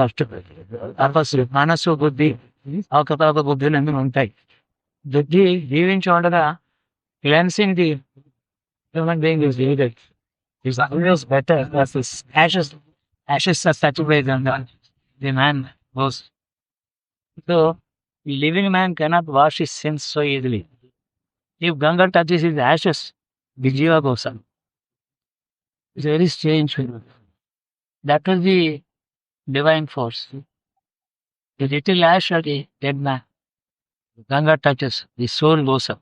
First తపస్సు మనస్సు బుద్ధి అవకతవక బుద్ధులు అన్నీ ఉంటాయి బుద్ధి జీవించి ఉండగా cleansing the human being is needed is always better ashes ashes are satisfied and the man goes so living man cannot wash his sins so easily if Ganga touches his ashes the jiva goes up it's very strange that was the divine force. The little ash of the dead man Ganga touches the soul goes up.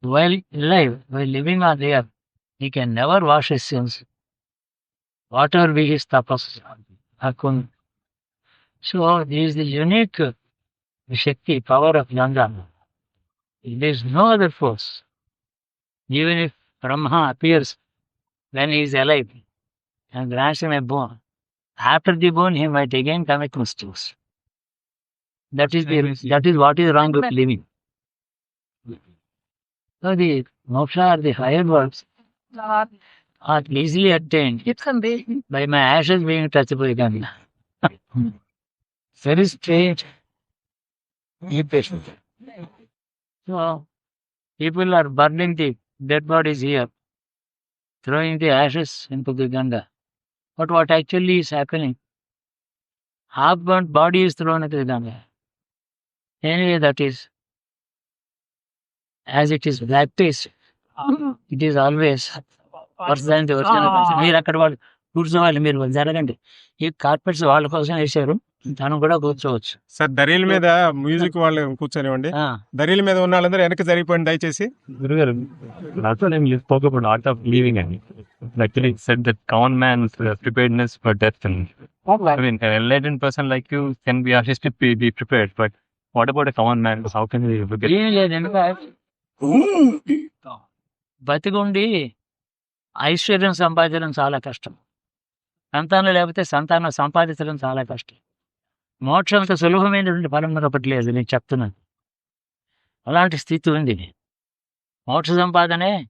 While alive while living on the earth he can never wash his sins. Whatever be his tapas hakun. So this is the unique shakti power of Ganga. There is no other force. Even if Brahma appears when he is alive and grants him a boon after the boon he might again commit mistakes that is the that is what is wrong with living so the moksha or the higher worlds are easily attained by my ashes being touched by Ganga. Very strange. Be patient. So, people are burning the dead bodies here, throwing the ashes into the Ganga. But what actually is happening half burned body is throw అనేది దాని anyway that is as it is black taste it is always మీరు అక్కడ వాళ్ళు కూర్చున్న వాళ్ళు మీరు జరగండి. ఈ కార్పెట్స్ వాళ్ళ కోసం వేసారు దాన్ని కూడా కూర్చోవచ్చు. సార్ దరిల మీద మ్యూజిక్ వాళ్ళు కూర్చొనివ్వండి. దరిల మీద ఉన్న వాళ్ళందరూ వెనక జరిగిపోయింది దయచేసి. గురుగారు ఆర్ట్ ఆఫ్ లీవింగ్ అని. Actually said that common man's uh, preparedness for death and I mean an enlightened person like you can be to be, be prepared, but what about a common man? How can we get బతికుండి ఐశ్వర్యం సంపాదించడం చాలా కష్టం సంతానం లేకపోతే సంతానం సంపాదించడం చాలా కష్టం మోక్షం అంత సులభమైనటువంటి ఫలం మరొకటి లేదు నేను చెప్తున్నాను అలాంటి స్థితి ఉంది మోక్ష సంపాదనే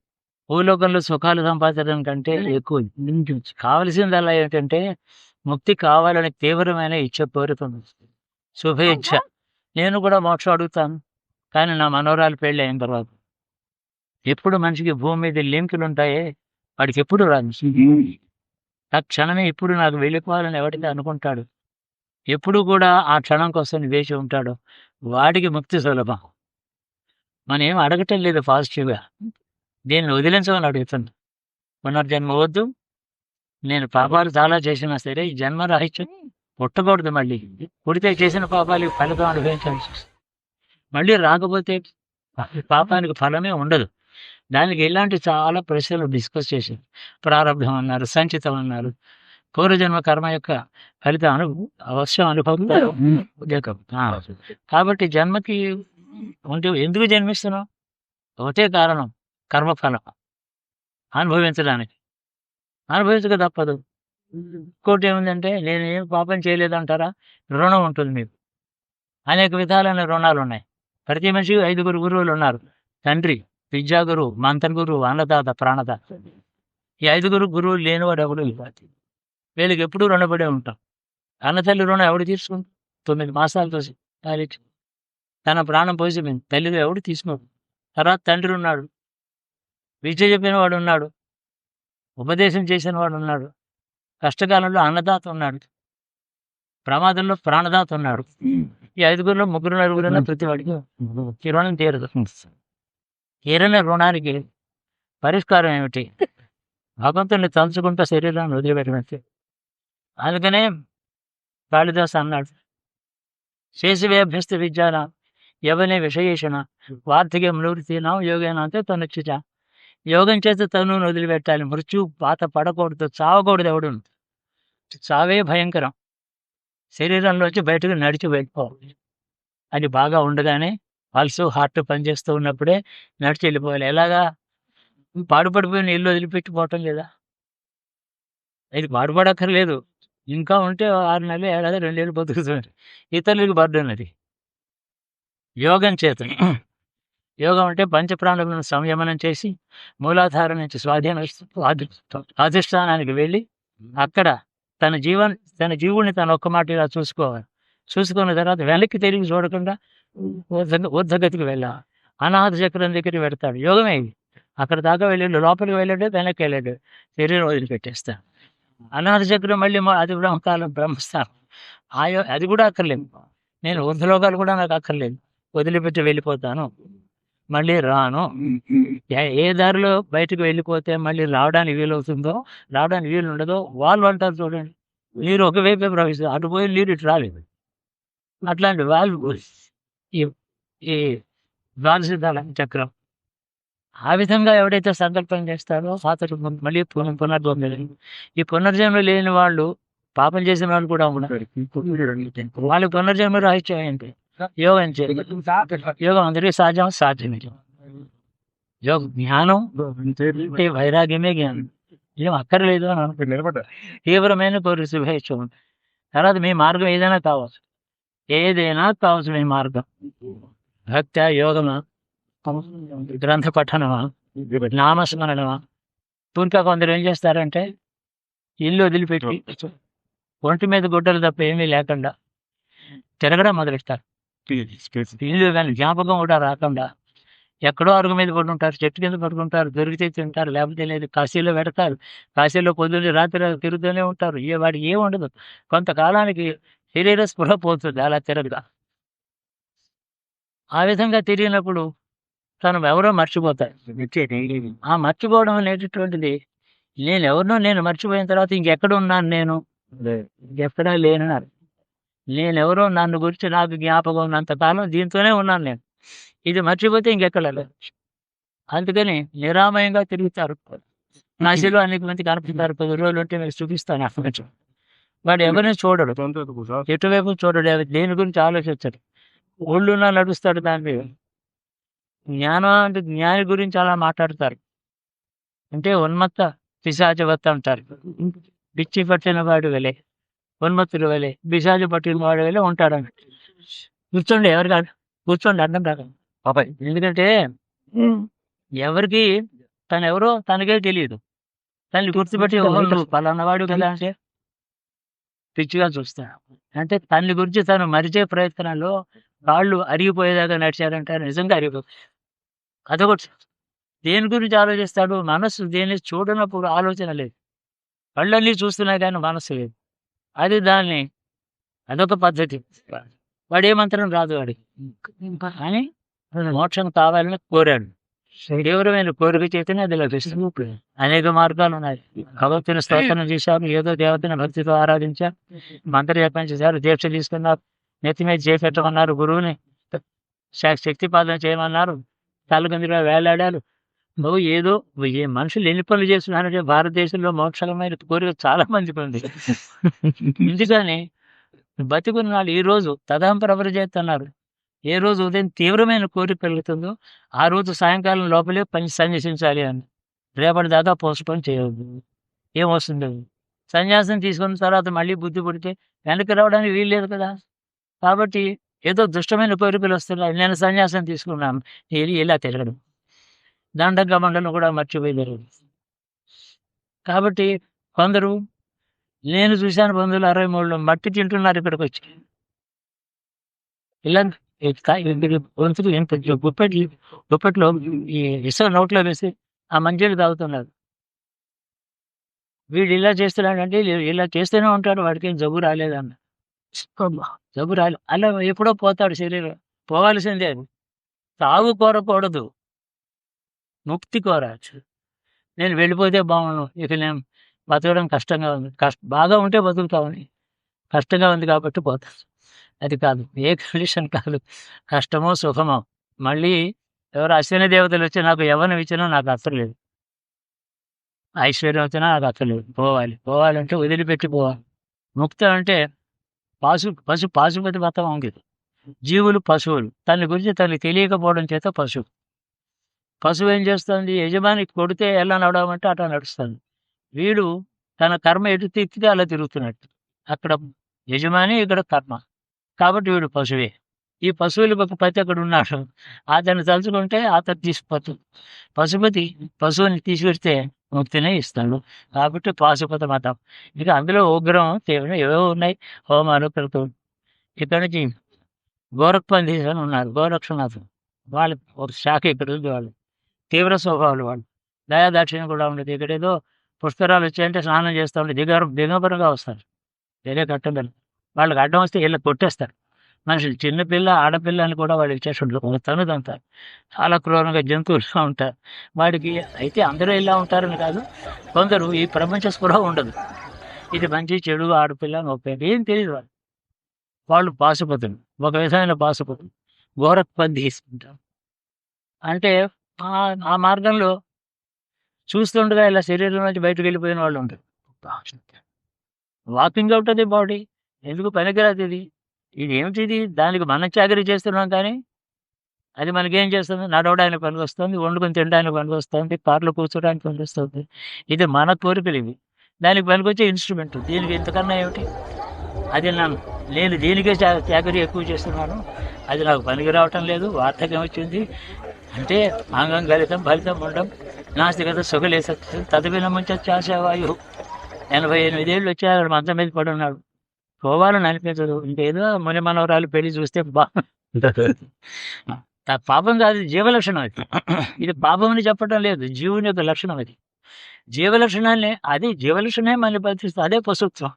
భూలోకంలో సుఖాలు సంపాదించడం కంటే ఎక్కువ. కావలసిందల్లా ఏంటంటే ముక్తి కావాలని తీవ్రమైన ఇచ్చ కోరుతుంది. శుభేచ్ఛ. నేను కూడా మోక్షం అడుగుతాను. కానీ నా మనోరాలు పెళ్ళి అయిన తర్వాత. ఎప్పుడు మనిషికి భూమి మీద లింకులు ఉంటాయే? వాడికి ఎప్పుడు రాదు. ఆ క్షణమే ఇప్పుడు నాకు వెళ్ళిపోవాలని ఎవరైతే అనుకుంటాడు? ఎప్పుడు కూడా ఆ క్షణం కోసం వేచి ఉంటాడో. వాడికి ముక్తి సులభం. మనం ఏం అడగటం లేదు పాజిటివ్గా. దీన్ని వదిలించమని అడుగుతుంది పునర్జన్మ వద్దు. నేను పాపాలు చాలా చేసినా సరే ఈ జన్మ రాహిత్యం పుట్టకూడదు మళ్ళీ. పుడితే చేసిన పాపాలకి ఫలితం అనుభవించాల్సి వస్తుంది. మళ్ళీ రాకపోతే పాపానికి ఫలమే ఉండదు. దానికి ఇలాంటి చాలా ప్రశ్నలు డిస్కస్ చేశారు. ప్రారంభం అన్నారు సంచితం అన్నారు. పూర్వజన్మ కర్మ యొక్క ఫలితం అను అవశ్యం. ఆ. కాబట్టి జన్మకి ఉంటే ఎందుకు జన్మిస్తున్నాం ఒకటే కారణం. కర్మఫలం అనుభవించడానికి. అనుభవించక తప్పదు. ఇంకోటి ఏముందంటే నేను ఏం పాపం చేయలేదంటారా? రుణం ఉంటుంది మీకు. అనేక విధాలైన రుణాలు ఉన్నాయి ప్రతి మనిషికి ఐదుగురు గురువులు ఉన్నారు తండ్రి విద్యా గురువు మంత్ర గురువు అన్నదాత ప్రాణదాత. ఈ ఐదుగురు గురువులు లేనివాడు ఎవడు వీళ్ళకి ఎప్పుడూ రుణపడే ఉంటాం. అన్న తల్లి రుణం ఎవడు తీసుకుంటాం తొమ్మిది మాసాలతో తాలిచ్చి. తన ప్రాణం పోసి మేము తల్లిగా ఎవడు తీసుకోడు? తర్వాత తండ్రి ఉన్నాడు. విద్య చెప్పిన వాడు ఉన్నాడు ఉపదేశం చేసిన వాడు ఉన్నాడు కష్టకాలంలో అన్నదాత ఉన్నాడు. ప్రమాదంలో ప్రాణదాత ఉన్నాడు. ఈ ఐదుగురిలో ముగ్గురు నలుగురు ప్రతి వాడికి ఈ రుణం తీరదు. తీరని రుణానికి పరిష్కారం ఏమిటి? భగవంతుని తలుచుకుంటూ శరీరాన్ని వదిలిపెట్టమంటే. అందుకనే కాళిదాస్ అన్నాడు. శేషవేభ్యస్త విద్యాన యవనే విషయేషణ వార్ధక్యం నివృత్తినా యోగేనా అంటే తనొచ్చుట యోగం చేస్తే తను వదిలిపెట్టాలి. మృత్యు పాత పడకూడదు చావకూడదు ఎవడు. చావే భయంకరం. శరీరంలోంచి బయటకు నడిచి వెళ్ళిపోవాలి. అది బాగా ఉండగానే పల్సు హార్ట్ పనిచేస్తూ ఉన్నప్పుడే నడిచి వెళ్ళిపోవాలి. ఎలాగా? పాడుపడిపోయిన ఇల్లు వదిలిపెట్టిపోవటం లేదా? ఇది పాడుపడక్కర్లేదు. ఇంకా ఉంటే ఆరు నెలలు ఏడాది రెండేళ్ళు బతుకుతుంది ఇతరులకు బర్డన్ అది. యోగం చేత యోగం అంటే పంచప్రాణులను సంయమనం చేసి మూలాధారం నుంచి స్వాధీన అధిష్టానానికి వెళ్ళి అక్కడ తన జీవన్ తన జీవుని తన ఒక్క మాట ఇలా చూసుకోవాలి. చూసుకున్న తర్వాత వెనక్కి తిరిగి చూడకుండా ఊర్ధ- ఊర్ధగతికి వెళ్ళాలి. అనాథ చక్రం దగ్గరికి వెళ్తాడు. యోగమే ఇది. అక్కడ దాకా వెళ్ళాడు లోపలికి వెళ్ళాడు వెనక్కి వెళ్ళాడు శరీరం వదిలిపెట్టేస్తాడు. అనాథ చక్రం మళ్ళీ మా- అది బ్రహ్మకాలం బ్రహ్మస్థానం. ఆయో అది కూడా అక్కర్లేదు. నేను ఊర్ధలోకాలు కూడా నాకు అక్కర్లేదు. వదిలిపెట్టి వెళ్ళిపోతాను. మళ్ళీ రాను. ఏ- దారిలో బయటకు వెళ్ళిపోతే మళ్ళీ రావడానికి వీలవుతుందో రావడానికి వీలు ఉండదో వాళ్ళు అంటారు చూడండి. నీరు ఒకవైపే ప్రవహిస్తుంది అటు పోయి నీరు ఇటు రాలేదు. అట్లాంటి వాళ్ళు ఈ ఈ ద్వాదశిద్ధాల చక్రం. ఆ విధంగా ఎవడైతే సంకల్పం చేస్తారో అతడు మళ్ళీ పునః పునర్జన్మ లేదు. ఈ పునర్జన్మ లేని వాళ్ళు పాపం చేసిన వాళ్ళు కూడా ఉన్నారు. వాళ్ళకి పునర్జన్మ రాహిత్యం ఏంటి? యోగం చేయాలి యోగం అందరికీ సాధ్యం సాధ్యమే యోగ జ్ఞానం అంటే వైరాగ్యమే జ్ఞానం ఏం అక్కర్లేదు అని అనుకో ఇక్కడ నిలబడ్డా తీవ్రమైన కోరిక శుభేచ్ఛ ఉంది తర్వాత మీ మార్గం ఏదైనా కావచ్చు ఏదైనా కావచ్చు మీ మార్గం భక్త యోగమా గ్రంథ పఠనమా నామస్మరణమా ఇంకా కొందరు ఏం చేస్తారంటే ఇల్లు వదిలిపెట్టి ఒంటి మీద గుడ్డలు తప్ప ఏమీ లేకుండా తిరగడం మొదలెడతారు ఇల్లు కానీ జ్ఞాపకం కూడా రాకుండా ఎక్కడో అరుగు మీద పడుకుంటారు చెట్టు కింద పడుకుంటారు దొరికితే తింటారు లేకపోతే లేదు కాశీలో పెడతారు కాశీలో పొద్దున్నే రాత్రి తిరుగుతూనే ఉంటారు. ఏ వాడికి ఏం ఉండదు. కొంతకాలానికి శరీర స్పృహ పోతుంది అలా తిరగగా. ఆ విధంగా తిరిగినప్పుడు తను ఎవరో మర్చిపోతాడు ఆ మర్చిపోవడం అనేటటువంటిది నేను ఎవరినో నేను మర్చిపోయిన తర్వాత ఇంకెక్కడ ఉన్నాను నేను? ఎక్కడా లేనన్నారు. నేనెవరో నన్ను గురించి నాకు జ్ఞాపకం ఉన్నంతకాలం దీంతోనే ఉన్నాను నేను. ఇది మర్చిపోతే ఇంకెక్కడ లేదు. అందుకని నిరామయంగా తిరుగుతారు. నాశిలో అనేక మంది కనిపిస్తారు పది రోజులు ఉంటే మీకు చూపిస్తాను అక్కడి నుంచి వాడు ఎవరిని చూడడు. ఎటువైపు చూడడు. దేని గురించి ఆలోచించడు. ఒళ్ళున్నా నడుస్తాడు దాని మీద. జ్ఞానం అంటే జ్ఞాని గురించి అలా మాట్లాడతారు. అంటే ఉన్మత్త పిశాచవత్త అంటారు. పిచ్చి పట్టిన వాడు వెళ్ళే ఉన్మత్తుడు వెళ్ళే పిశాచ పట్టిన వాడు వెళ్ళే ఉంటాడు కూర్చోండి ఎవరు కాదు. కూర్చోండి అర్థం రాక పాపాయ్ ఎందుకంటే ఎవరికి తను ఎవరో తనకే తెలియదు. తనని గుర్తుపెట్టి "ఓహో, నువ్వు పలానా వాడు కదా అంటే పిచ్చిగా చూస్తా అంటే తన గురించి తను మరిచే ప్రయత్నంలో కాళ్ళు అరిగిపోయేదాకా నడిచారంటే నిజంగా అరిగిపోతుంది అదొకటి. దేని గురించి ఆలోచిస్తాడు? మనస్సు దేన్ని చూడనప్పుడు ఆలోచన లేదు. కళ్ళన్నీ చూస్తున్నా కానీ మనస్సు లేదు. అది దాన్ని అదొక పద్ధతి. వాడు ఏమంతరం రాదు వాడి. అని మోక్షం కావాలని కోరాడు. తీవ్రమైన కోరిక చేతనే అది లభిస్తుంది. అనేక మార్గాలు ఉన్నాయి. భగవతుని స్తోత్రం చేశారు ఏదో దేవతని భక్తితో ఆరాధించారు మంత్రి జపం చేశారు దీక్ష తీసుకున్నారు నెత్తి మీద చేపెట్టమన్నారు గురువుని శక్తిపాదన చేయమన్నారు తలకిందుగా వేలాడారు నువ్వు ఏదో ఏ మనుషులు ఎన్ని పనులు చేస్తున్నారంటే భారతదేశంలో మోక్షమైన కోరిక చాలా మందికి ఉంది ఎందుకని? బతికున్న వాళ్ళు ఈ రోజు తదాంపర చేస్తున్నారు ఏ రోజు ఉదయం తీవ్రమైన కోరిక కలుగుతుందో ఆ రోజు సాయంకాలం లోపలే పని సన్యసించాలి అని. రేపటి దాకా పోస్ట్పోన్ చేయవద్దు. ఏమొస్తుంది సన్యాసం తీసుకున్న తర్వాత మళ్ళీ బుద్ధి పుడితే వెనక్కి రావడానికి వీలు లేదు కదా. కాబట్టి ఏదో దుష్టమైన కోరికలు వస్తున్నాయి. నేను సన్యాసం తీసుకున్నాను. ఇలా తిరగడం. దండగ మండలం కూడా మర్చిపోయారు కాబట్టి కొందరు నేను చూశాను బంధువులు అరవై మూడులో మట్టి తింటున్నారు ఇక్కడికి వచ్చి ఇలా గొంతుకు ఎంత గుప్పెట్లు గుప్పెట్లో ఈ ఇసుక నోట్లో వేసి ఆ మంచిని తాగుతున్నారు. వీడు ఇలా చేస్తున్నాడంటే ఇలా- ఇలా చేస్తూనే ఉంటాడు వాడికి ఏం జబ్బు రాలేదన్న. జబ్బు రాలే. అలా ఎప్పుడో పోతాడు శరీరం. పోవాల్సిందే అది. తాగు కోరకూడదు ముక్తి కోరచ్చు నేను వెళ్ళిపోతే బాగుండు ఇక నేను బతకడం కష్టంగా ఉంది. కష్ట బాగా ఉంటే బతుకుతామని కష్టంగా ఉంది కాబట్టి పోతాను అది కాదు ఏ కండిషన్ కాదు. కష్టమో సుఖమో. మళ్ళీ ఎవరు అశ్విని దేవతలు వచ్చి నాకు ఎవరిని ఇచ్చినా నాకు అక్కర్లేదు ఐశ్వర్యం వచ్చినా నాకు అక్కర్లేదు పోవాలి పోవాలంటే వదిలిపెట్టి పోవాలి. ముక్త అంటే పాశు పశు పాశుపతి మతం ఉంది జీవులు పశువులు. తన గురించి తనకి తెలియకపోవడం చేత పశువు. పశువు ఏం చేస్తుంది? యజమాని కొడితే ఎలా నడవమంటే అట్లా నడుస్తుంది. వీడు తన కర్మ ఎటు తిప్పితే అలా తిరుగుతున్నట్టు. అక్కడ యజమాని ఇక్కడ కర్మ. కాబట్టి వీడు పశువే. ఈ పశువులు ఒక పతి అక్కడ ఉన్నాడు. అతను తలుచుకుంటే అతను తీసుకుపోతుంది పశుపతి పశువుని తీసుకెడితే ముక్తినే ఇస్తాడు. కాబట్టి పాశుపత మతం. ఇక అందులో ఉగ్రం తీవ్రం ఏవో ఉన్నాయి. హోమాలు పెడుతూ ఇక్కడ నుంచి గోరఖ్పంది అని ఉన్నారు గోరక్షనాథ్ వాళ్ళు ఒక శాఖ ఇక్కడ ఉంది వాళ్ళు తీవ్ర స్వభావాలు వాళ్ళు. దయాదాక్షిణ్యం కూడా ఉండేది. ఇక్కడ ఏదో పుష్కరాలు వచ్చాయంటే స్నానం చేస్తూ ఉంటే దిగారు దిగబరంగా వస్తారు. వేరే కట్టబెల్ల వాళ్ళకి అడ్డం వస్తే వీళ్ళు కొట్టేస్తారు. మనుషులు చిన్నపిల్ల ఆడపిల్ల అని కూడా వాళ్ళు ఇచ్చేస్తుంటారు తనుదంతా. చాలా క్రూరంగా జంతువులుగా ఉంటారు. వాడికి అయితే అందరూ ఇలా ఉంటారని కాదు. కొందరు ఈ ప్రపంచ స్పృహ ఉండదు. ఇది మంచి చెడు ఆడపిల్ల నొప్పి ఏం తెలియదు వాళ్ళు వాళ్ళు పాశుపతులు. ఒక విధమైన పాశుపతులు. గోరఖ్పంది తీసుకుంటారు అంటే ఆ- మార్గంలో చూస్తుండగా ఇలా శరీరం నుంచి బయటకు వెళ్ళిపోయిన వాళ్ళు ఉంటారు. వాకింగ్ అవుతుంది బాడీ. ఎందుకు పనికిరాదు ఇది? ఇది ఏమిటి ఇది? దానికి మనం చాకరీ చేస్తున్నాం కానీ అది మనకేం చేస్తుంది? నడవడానికి పనికి వస్తుంది వండుకొని తినడానికి పనికి వస్తుంది కార్లో కూర్చోడానికి పనికి వస్తుంది. ఇది మన కోరికలు ఇవి. దానికి పనికొచ్చే ఇన్స్ట్రుమెంట్ దీనికి ఇంతకన్నా ఏమిటి? అది నన్ను నేను దీనికే చా- చాకరీ ఎక్కువ చేస్తున్నాను. అది నాకు పనికి రావటం లేదు వార్తకం వచ్చింది. అంటే అంగం గలితం ఫలితం ఉండడం నాస్తికత సుఖలేస తదవిన ముంచచ్చు ఆశావాయు ఎనభై ఎనిమిదేళ్ళు వచ్చారు మంచం మీద పడి ఉన్నాడు పోవాలని అనిపించదు. ఇంకేదో ముని మనవరాలు పెళ్ళి చూస్తే బా పాపం కాదు జీవలక్షణం అది. ఇది పాపం అని చెప్పడం లేదు. జీవుని యొక్క లక్షణం అది. జీవలక్షణాన్ని అది జీవలక్షణమే మళ్ళీ బతిస్తుంది అదే పశుత్వం.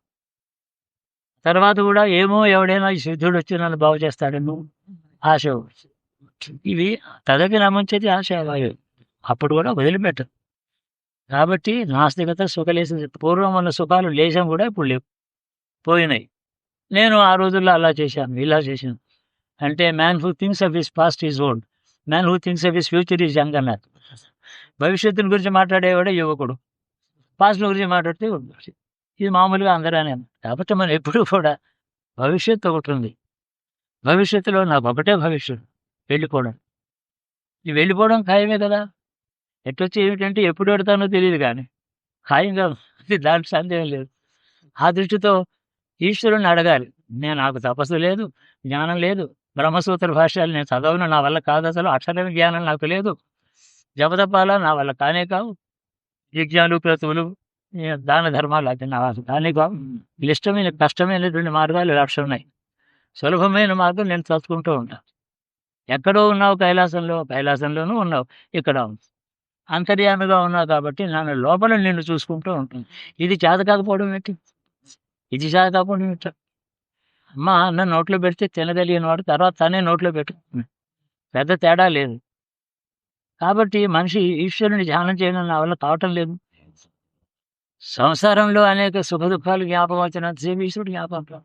తర్వాత కూడా ఏమో ఎవడైనా ఈ సిద్ధుడు వచ్చి నన్ను బాగు చేస్తాడు నువ్వు ఆశ ఇవి తదకి నమించేది ఆశావాయు అప్పుడు కూడా వదిలిపెట్టదు కాబట్టి నాస్తికత సుఖలేసి పూర్వం ఉన్న సుఖాలు లేశం కూడా ఇప్పుడు లేవు. పోయినాయి. నేను ఆ రోజుల్లో అలా చేశాను ఇలా చేశాను. అంటే man who thinks of his past is old man who thinks of his future is young అన్నారు. భవిష్యత్తుని గురించి మాట్లాడేవాడే యువకుడు. పాస్ట్ గురించి మాట్లాడితే ఇది మామూలుగా అందరనే కాబట్టి మనం ఎప్పుడూ కూడా భవిష్యత్తు ఒకటి ఉంది. భవిష్యత్తులో నాకు ఒకటే భవిష్యత్తు. వెళ్ళిపోవడం. ఈ వెళ్ళిపోవడం ఖాయమే కదా? ఎట్టొచ్చి ఏమిటంటే ఎప్పుడు పెడతానో తెలియదు కానీ ఖాయంగా దాని సందేహం లేదు. ఆ దృష్టితో ఈశ్వరుని అడగాలి. నేను నాకు తపస్సు లేదు జ్ఞానం లేదు బ్రహ్మసూత్ర భాష్యాలు నేను చదవను నా వల్ల కాదు అసలు అక్షరం జ్ఞానం నాకు లేదు. జపతపాల నా వల్ల కానే కావు. యజ్ఞాలు క్రతువులు దాన ధర్మాలు అది నా వల్ల కానే కావు. క్లిష్టమైన కష్టమైనటువంటి మార్గాలు లక్ష్యం ఉన్నాయి. సులభమైన మార్గం నేను చదువుకుంటూ ఉంటాను. ఎక్కడో ఉన్నావు కైలాసంలో కైలాసంలోనూ ఉన్నావు. ఇక్కడ అంతర్యామిగా ఉన్నావు కాబట్టి నన్ను లోపల నిన్ను చూసుకుంటూ ఉంటుంది. ఇది చేత కాకపోవడం ఏంటి? ఇది చేత కాకపోవడం ఏంటి? అమ్మ అన్న నోట్లో పెడితే తినగలిగిన వాడు తర్వాత తనే నోట్లో పెట్టు పెద్ద తేడా లేదు. కాబట్టి మనిషి ఈశ్వరుని ధ్యానం చేయడం నా వల్ల కావటం లేదు. సంసారంలో అనేక సుఖ దుఃఖాలు జ్ఞాపకం వచ్చినంతసేపు ఈశ్వరుడు జ్ఞాపకం రావు.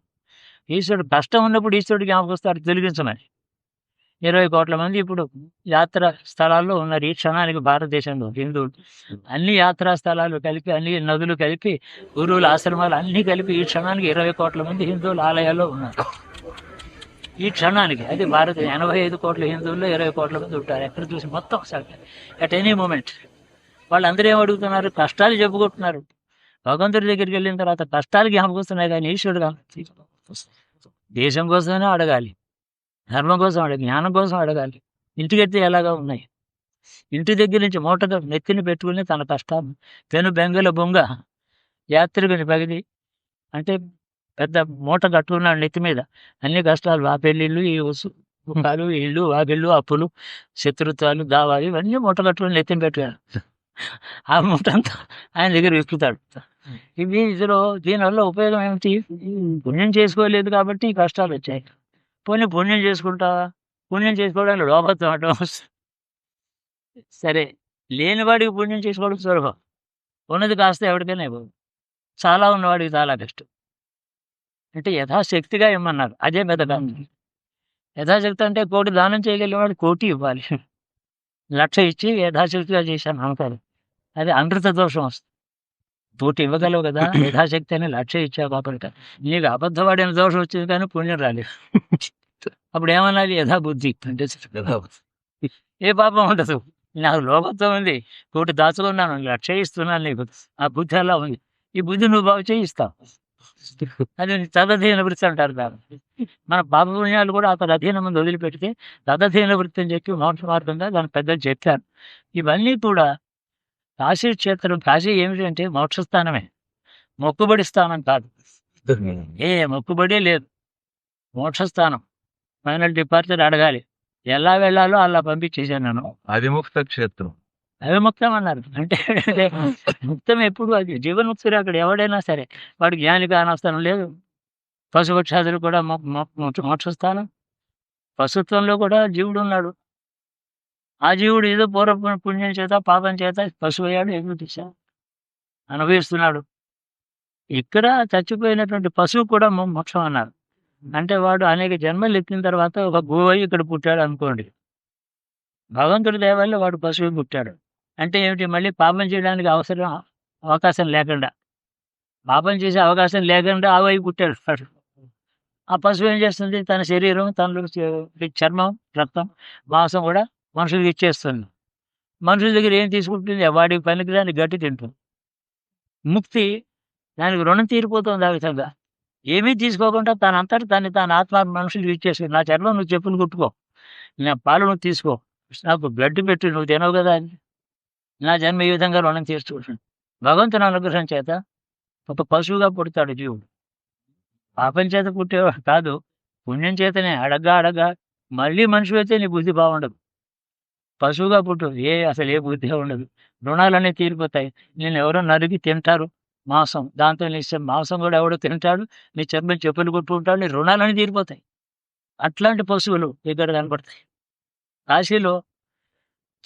ఈశ్వరుడు కష్టం ఉన్నప్పుడు ఈశ్వరుడు జ్ఞాపకం వస్తారు తొలగించమని ఇరవై కోట్ల మంది ఇప్పుడు యాత్ర స్థలాల్లో ఉన్నారు. ఈ క్షణానికి భారతదేశంలో హిందువులు అన్ని యాత్రా స్థలాలు కలిపి అన్ని నదులు కలిపి గురువుల ఆశ్రమాలు అన్ని కలిపి ఈ క్షణానికి ఇరవై కోట్ల మంది హిందువులు ఆలయాల్లో ఉన్నారు. ఈ క్షణానికి అది భారత ఎనభై ఐదు కోట్ల హిందువుల్లో ఇరవై కోట్ల మంది ఉంటారు. ఎక్కడ చూసి మొత్తం అట్ ఎనీ మూమెంట్ వాళ్ళందరూ ఏం అడుగుతున్నారు? కష్టాలు చెప్పుకుంటున్నారు భగవంతుడి దగ్గరికి వెళ్ళిన తర్వాత కష్టాలు జ్ఞాపకొస్తున్నాయి కానీ ఈశ్వరుడు దేశం కోసమే అడగాలి. ధర్మం కోసం అడగాలి జ్ఞానం కోసం అడగాలి. ఇంటికెత్తే ఎలాగా ఉన్నాయి? ఇంటి దగ్గర నుంచి మూటగా నెత్తిని పెట్టుకుని తన కష్టాలు పెను బెంగల బొంగ యాత్రికుని పగిది అంటే పెద్ద మూట కట్టుకున్నాడు నెత్తి మీద. అన్ని కష్టాలు ఆ పెళ్ళిళ్ళు ఈ ఉసు దుఃఖాలు ఇళ్ళు వాగిళ్ళు అప్పులు శత్రుత్వాలు దావాలు ఇవన్నీ మూట కట్టుకుని నెత్తిని పెట్టుకున్నాడు. ఆ మూట అంతా ఆయన దగ్గర విప్పుతాడు ఇవి ఇందులో దీనివల్ల ఉపయోగం ఏమిటి? పుణ్యం చేసుకోలేదు కాబట్టి ఈ కష్టాలు వచ్చాయి. పోనీ పుణ్యం చేసుకుంటావా పుణ్యం చేసుకోవడానికి లోపత్వం అడ్డం వస్తుంది. సరే లేనివాడికి పుణ్యం చేసుకోవడం సులభం. ఉన్నది కాస్త ఎవరికైనా ఇవ్వదు చాలా ఉన్నవాడికి చాలా కష్టం. అంటే యథాశక్తిగా ఇమ్మన్నారు. అదే మెదగా యథాశక్తి అంటే కోటి దానం చేయగలిగిన వాడు కోటి ఇవ్వాలి. లక్ష ఇచ్చి యథాశక్తిగా చేశాను. అనుకోరు అది అమృత దోషం వస్తుంది. కోటి ఇవ్వగలవు కదా యథాశక్తి అని లక్ష ఇచ్చావు కాబట్టి నీకు అబద్ధపడిన దోషం వచ్చింది కానీ పుణ్యం రాలేదు. అప్పుడు ఏమనాలి యథా బుద్ధి. అంటే ఏ పాపం ఉండదు నాకు లోపత్వం ఉంది. కోటి దాచుకున్నాను లక్ష ఇస్తున్నాను నీకు. ఆ బుద్ధి అలా ఉంది. ఈ బుద్ధి నువ్వు బాగు చేయిస్తావు. అది తదధీన వృత్తి అంటారు దాన్ని. మన పాప పుణ్యాలు కూడా ఆ తదధీనం ముందు వదిలిపెడితే తదధీన వృత్తి అని చెప్పి మోక్ష మార్గంగా దాని పెద్దలు చెప్పారు. ఇవన్నీ కూడా కాశీ క్షేత్రం కాశీ ఏమిటంటే మోక్షస్థానమే. మొక్కుబడి స్థానం కాదు. ఏ మొక్కుబడి లేదు. మోక్షస్థానం. ఫైనల్ డిపార్చర్ అడగాలి. ఎలా వెళ్ళాలో అలా పంపించేసాను నన్ను అవిముక్త క్షేత్రం. అవిముక్తం అన్నారు. అంటే ముక్తం ఎప్పుడు అది జీవన్ముక్తుడు అక్కడ ఎవడైనా సరే. వాడు జ్ఞాని కానవసరం లేదు. పశుపక్షాదులు కూడా మోక్షస్థానం. పశుత్వంలో కూడా జీవుడు ఉన్నాడు. ఆ జీవుడు ఏదో పూర్వ పుణ్యం చేత పాపం చేత పశువయ్యాడు ఎగురు తీసా అనుభవిస్తున్నాడు. ఇక్కడ చచ్చిపోయినటువంటి పశువు కూడా మోక్షం అన్నారు. అంటే వాడు అనేక జన్మలు ఎక్కిన తర్వాత ఒక గోవై ఇక్కడ పుట్టాడు అనుకోండి. భగవంతుడి దయ వాడు పశువు పుట్టాడు. అంటే ఏమిటి? మళ్ళీ పాపం చేయడానికి అవసరం అవకాశం లేకుండా. పాపం చేసే అవకాశం లేకుండా ఆ వైపు పుట్టాడు వాడు. ఆ పశువు ఏం చేస్తుంది? తన శరీరం తన చర్మం రక్తం మాంసం కూడా మనుషులకి ఇచ్చేస్తుంది మనుషుల దగ్గర ఏం తీసుకుంటుంది? వాడికి పనికిరాని గట్టి తింటుంది ముక్తి దానికి రుణం తీరిపోతుంది ఆ విధంగా. ఏమీ తీసుకోకుండా తన అంతటి తను తన ఆత్మ మనుషులు ఇచ్చేసి నా చర్మం నువ్వు చెప్పులు కుట్టుకో. నా పాలు నువ్వు తీసుకో. నాకు బ్లడ్ పెట్టి నువ్వు తినవు కదా అని. నా జన్మ ఈ విధంగా రుణం తీర్చుకుంటాను భగవంతుని అనుగ్రహం చేత ఒక పశువుగా పుడతాడు జీవుడు. పాపం చేత పుట్టేవాడు కాదు పుణ్యం చేతనే అడగ్గా అడగ్గా మళ్ళీ మనిషి అయితే నీ బుద్ధి బాగుండదు. పశువుగా పుట్టు ఏ అసలు ఏ బుద్ధి ఉండదు. రుణాలన్నీ తీరిపోతాయి. నేను ఎవరో నరిగి తింటారు. మాంసం. దాంతో నీ మాంసం కూడా ఎవడో తింటాడు. నీ చర్మం చెప్పులు కొట్టుకుంటాడు నీ రుణాలన్నీ తీరిపోతాయి. అట్లాంటి పశువులు ఇక్కడ కనపడతాయి. కాశీలో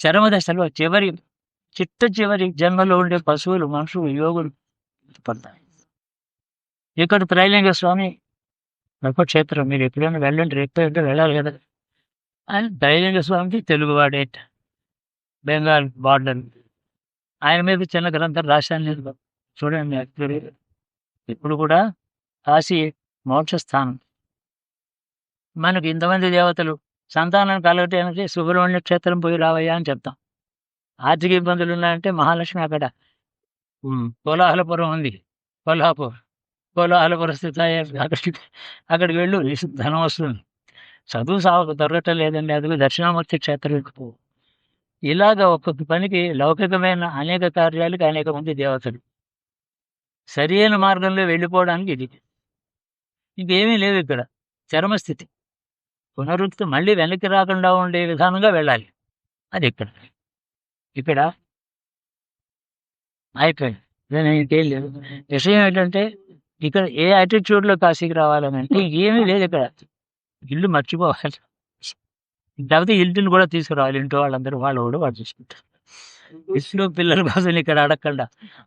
చరమదశలో చివరి చిట్ట చివరి జన్మలో ఉండే పశువులు మనుషులు యోగులు పడతాయి ఇక్కడ త్రైలింగ స్వామి క్షేత్రం మీరు ఎప్పుడైనా వెళ్ళండి. రేపు వెళ్ళాలి కదా. ఆయన త్రైలింగ స్వామికి తెలుగువాడే బెంగాల్ బార్డర్. ఆయన మీద చిన్న గ్రంథం రాశాను లేదు చూడండి ఇప్పుడు కూడా కాశీ మోక్ష స్థానం. మనకు ఇంతమంది దేవతలు సంతానం కలగటానికి సుబ్రహ్మణ్య క్షేత్రం పోయి రావయ్యా అని చెప్తాం. ఆర్థిక ఇబ్బందులు ఉన్నాయంటే మహాలక్ష్మి అక్కడ. కోలాహలపురం ఉంది. కొల్హాపూర్. కోలాహలపురం స్థితి అక్కడికి అక్కడికి వెళ్ళు. ధనం వస్తుంది. చదువు సాగు దొరకటం లేదండి. అది దక్షిణామూర్తి క్షేత్రంకు ఇలాగ ఒక్కొక్క పనికి లౌకికమైన అనేక కార్యాలకు అనేక మంది దేవతలు. సరి అయిన మార్గంలో వెళ్ళిపోవడానికి ఇది. ఇంకేమీ లేవు ఇక్కడ. చరమస్థితి. పునరుక్తి మళ్ళీ వెనక్కి రాకుండా ఉండే విధానంగా వెళ్ళాలి. అది ఇక్కడ. ఇక్కడ? అయిపోయింది నేను ఇంకేం లేదు. విషయం ఏంటంటే ఇక్కడ ఏ యాటిట్యూడ్లో కాశీకి రావాలని అంటే ఏమీ లేదు ఇక్కడ. ఇల్లు మర్చిపోవాలి. లేకపోతే ఇల్లుని కూడా తీసుకురావాలి. ఇంటి వాళ్ళందరూ వాళ్ళు కూడా వాళ్ళు చూసుకుంటారు. ఇల్లు పిల్లల కోసం ఇక్కడ అడగకుండా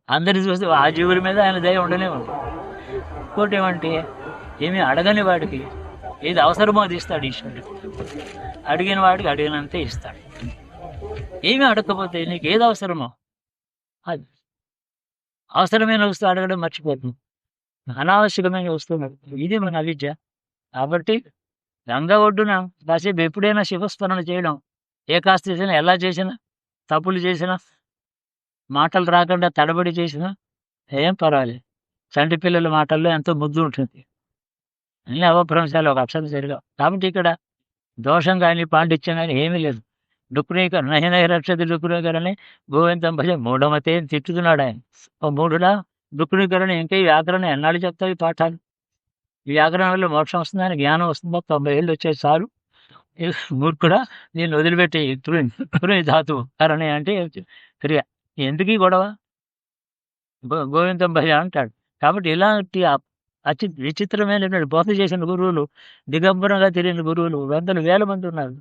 అందరు చూస్తే ఆ జీవుల మీద ఆయన దయ ఉండనే ఉంది ఇంకోటి ఏమంటే ఏమి అడగని వాడికి ఏది అవసరమో అది ఇస్తాడు ఈశ్వరుడు. అడిగిన వాడికి అడిగినంతే ఇస్తాడు. ఏమీ అడగకపోతే నీకు ఏది అవసరమో అది. అవసరమైన వస్తువు అడగడం మర్చిపోతుంది అనావశ్యకమైన వస్తువు ఇది మన అవిద్య. కాబట్టి గంగ ఒడ్డున కాసేపు ఎప్పుడైనా శివస్మరణ చేయడం ఏ కాస్త చేసినా ఎలా చేసినా తప్పులు చేసినా మాటలు రాకుండా తడబడి చేసినా ఏం పర్వాలేదు. చంటి పిల్లల మాటల్లో ఎంతో ముద్దు ఉంటుంది. అన్ని అవభ్రంశాలు ఒక అక్షరం సరిగా. కాబట్టి ఇక్కడ దోషం కానీ పాండిత్యం కానీ ఏమీ లేదు. డుక్రీకరణ నహిన రక్షతి డుక్రీకరణ గోవిందం భజ మూఢమతే తిట్టుతున్నాడు ఆయన. ఓ మూడులా డుక్రీకరణ ఇంకా ఈ వ్యాకరణ ఎన్నాళ్ళు చెప్తావు ఈ పాఠాలు? వ్యాకరణం వల్ల మోక్షం వస్తుందని జ్ఞానం వస్తుందో? తొంభై ఏళ్ళు వచ్చే చాలు. మూర్ఖుడా నేను వదిలిపెట్టి తురి తురి ధాతువు కరణి అంటే క్రియ. ఎందుకు గొడవ? గోవిందం భజ అంటాడు. కాబట్టి ఇలాంటి అతి విచిత్రమైనటువంటి బోధ చేసిన గురువులు దిగంబరంగా తిరిగిన గురువులు వందలు వేల మంది ఉన్నారు.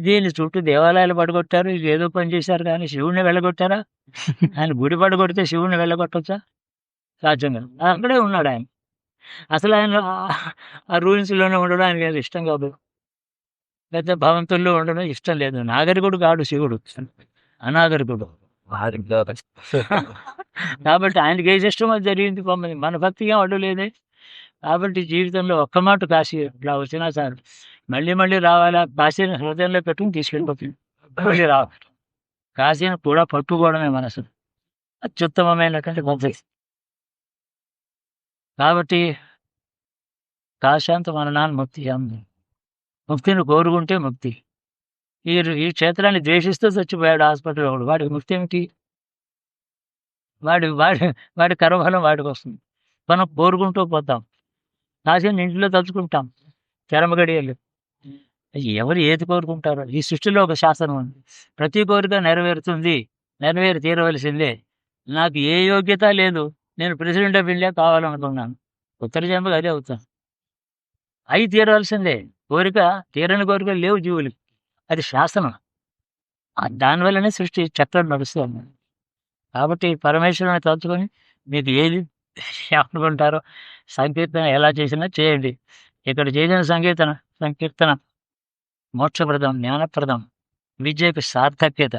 దీని చుట్టూ దేవాలయాలు పడగొట్టారు. ఇది ఏదో పని చేశారు కానీ శివుణ్ణి వెళ్ళగొట్టారా? ఆయన గుడి పడగొడితే శివుణ్ణి వెళ్ళగొట్టొచ్చా? సాధ్యం కాదు. అక్కడే ఉన్నాడు ఆయన. అసలు ఆయన ఆ- రూల్స్లోనే ఉండడం ఆయనకి ఇష్టం కాదు. లేకపోతే భవంతుల్లో ఉండడం ఇష్టం లేదు. నాగరికుడు కాడు శివుడు. అనాగరికుడు. కాబట్టి ఆయనకి ఏ ఇష్టం అది జరిగింది పొమ్మని మన భక్తిగా అడ్డు లేదే కాబట్టి జీవితంలో ఒక్క మాట కాశీ ఇట్లా వచ్చినా సార్ మళ్ళీ మళ్ళీ రావాలా? కాశీని హృదయంలో పెట్టుకుని తీసుకెళ్ళిపోతుంది. మళ్ళీ రావాలి. కాశీని కూడా పట్టుకోవడమే మనసు. అత్యుత్తమమైనటువంటి పద్ధతి కాబట్టి కాశాంత మరణాన్ని ముక్తి అంది ముక్తిని కోరుకుంటే ముక్తి. ఈ ఈ క్షేత్రాన్ని ద్వేషిస్తూ చచ్చిపోయాడు హాస్పిటల్ ఒకడు వాడికి ముక్తి ఏమిటి? వాడి వాడి వాడి కర్మఫలం వాడికి వస్తుంది. మనం కోరుకుంటూ పోతాం. కాసిన ఇంట్లో తలుచుకుంటాం. చరమగడియలు ఎవరు ఏది కోరుకుంటారో? ఈ సృష్టిలో ఒక శాసనం ఉంది. ప్రతి కోరిక నెరవేరుతుంది. నెరవేరి తీరవలసిందే. నాకు ఏ యోగ్యత లేదు. నేను ప్రెసిడెంట్ ఆఫ్ ఇండియా కావాలనుకున్నాను ఉత్తర జన్మకు అదే అవుతాను అవి తీరవలసిందే. కోరిక తీరని కోరికలు లేవు జీవులకి. అది శాసనం. దానివల్లనే సృష్టి చక్రం నడుస్తుంది కాబట్టి పరమేశ్వరుని తలుచుకొని మీకు ఏది అనుకుంటారో సంకీర్తన ఎలా చేసినా చేయండి. ఇక్కడ చేసిన సంకీర్తన సంకీర్తన మోక్షప్రదం జ్ఞానప్రదం విద్యకు సార్థక్యత.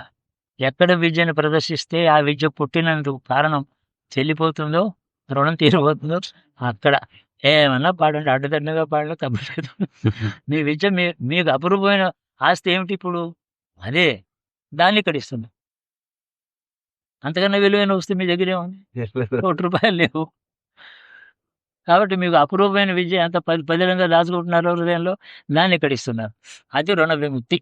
ఎక్కడ విద్యను ప్రదర్శిస్తే ఆ విద్య పుట్టినందుకు కారణం చెల్లిపోతుందో రుణం తీరిపోతుందో అక్కడ ఏమన్నా పాడండి అడ్డదండగా పాడలే తప్పలేదు మీ విద్య మీ మీకు అపురూపమైన ఆస్తి ఏమిటి ఇప్పుడు? అదే దాన్ని ఇక్కడ ఇస్తుంది అంతకన్నా విలువైన వస్తే మీ దగ్గర ఏముంది? కోటి రూపాయలు లేవు. కాబట్టి మీకు అపురూపమైన విద్య ఎంత పది పదిలంగా దాచుకుంటున్నారో హృదయంలో దాన్ని ఇక్కడ ఇస్తున్నారు. అది రుణ విముక్తి.